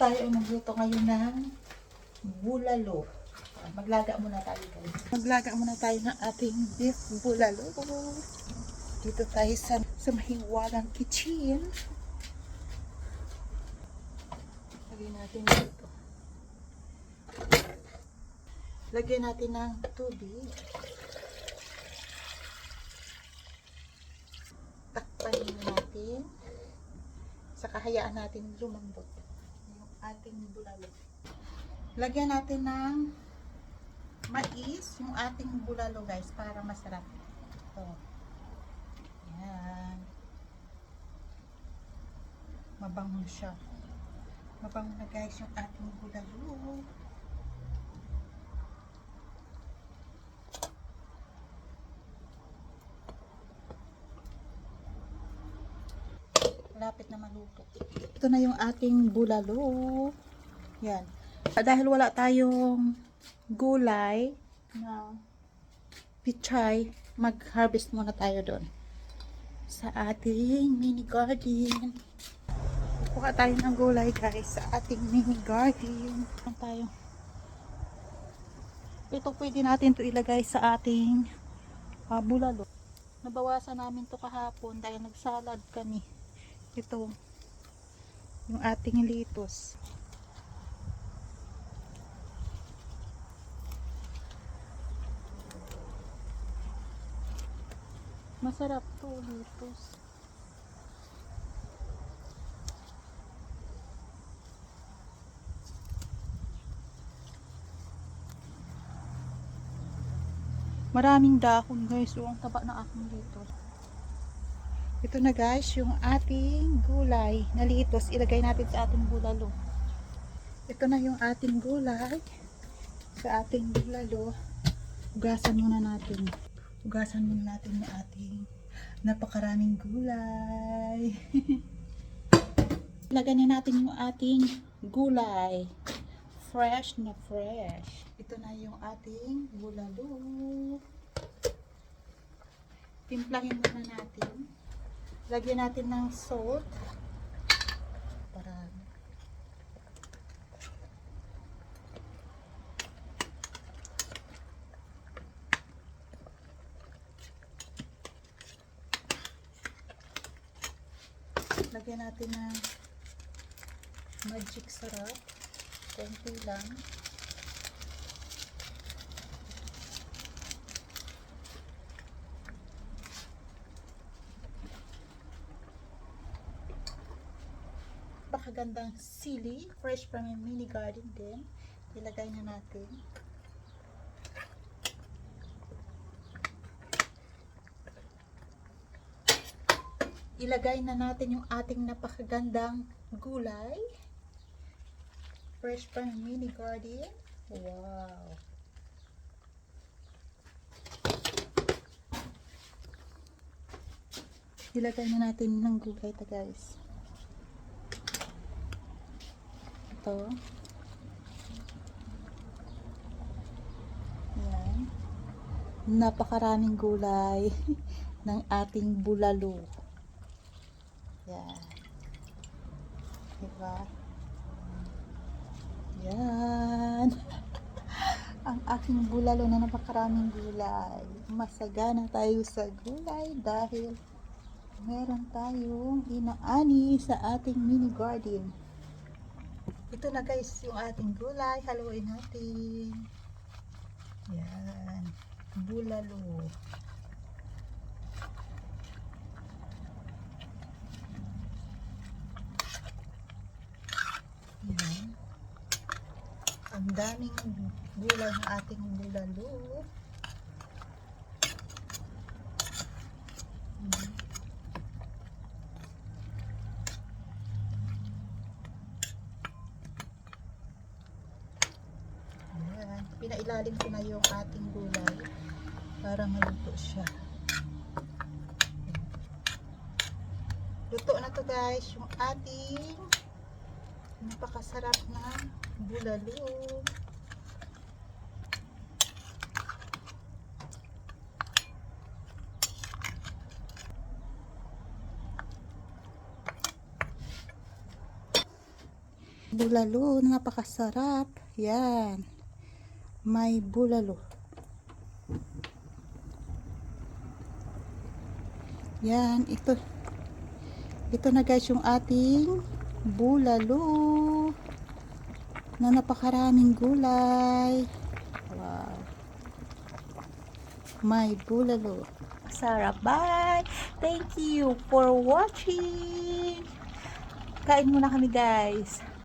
tayo ay magluto ngayon ng bulalo. Maglaga muna tayo guys. Maglaga muna tayo ng ating beef bulalo. Dito tayo sa, sa mahiwagang kitchen. Lagyan natin dito. Lagyan natin ng tubig. Takpan natin. Saka hayaan natin lumambot ating bulalo. Lagyan natin ng mais, yung ating bulalo guys, para masarap. Ito. Yan. Mabango siya. Mabango na guys yung ating bulalo. Malapit na maluto. Ito na yung ating bulalo. Yan. Ah, Dahil wala tayong gulay na pichay, mag-harvest muna tayo doon. Sa ating mini garden. Kuha tayo ng gulay guys sa ating mini garden. Ano tayo? Ito pwede natin to ilagay sa ating ah, bulalo. Nabawasan namin to kahapon dahil nagsalad kami. Ito yung ating litos. Masarap to litos. Maraming dahon guys. So, ang taba na aking litos. Ito na guys, yung ating gulay na litos. Ilagay natin sa ating bulalo. Ito na yung ating gulay. Sa ating bulalo. Ugasan muna natin. Ugasan muna natin yung ating napakaraming gulay. Ilagay na natin yung ating gulay. Fresh na fresh. Ito na yung ating bulalo. Timplahin muna natin. Lagyan natin ng salt. Para lagyan natin ng magic sarap. Konti lang. Napakagandang sili. Fresh from yung mini garden din. Ilagay na natin. Ilagay na natin yung ating napakagandang gulay. Fresh from mini garden. Wow. Ilagay na natin ng gulay ta guys. Ito. Yan. Napakaraming gulay ng ating bulalo. Yan. Diba? Yan. Ang aking bulalo na napakaraming gulay. Masagana tayo sa gulay dahil meron tayong inaani sa ating mini garden. Ito na guys yung ating gulay. Haluin natin. Yan. Bulalo. Yan. Ang daming gulay ng ating bulalo. Mm. Pinailalim ko na yung ating gulay para maluto siya. Luto na to guys, yung ating napakasarap na bulalo. Bulalo na napakasarap. Yan. May bulalo. Yan, ito. Ito na guys yung ating bulalo na napakaraming gulay. Wow. May bulalo. Sarap. Bye! Thank you for watching! Kain muna kami guys.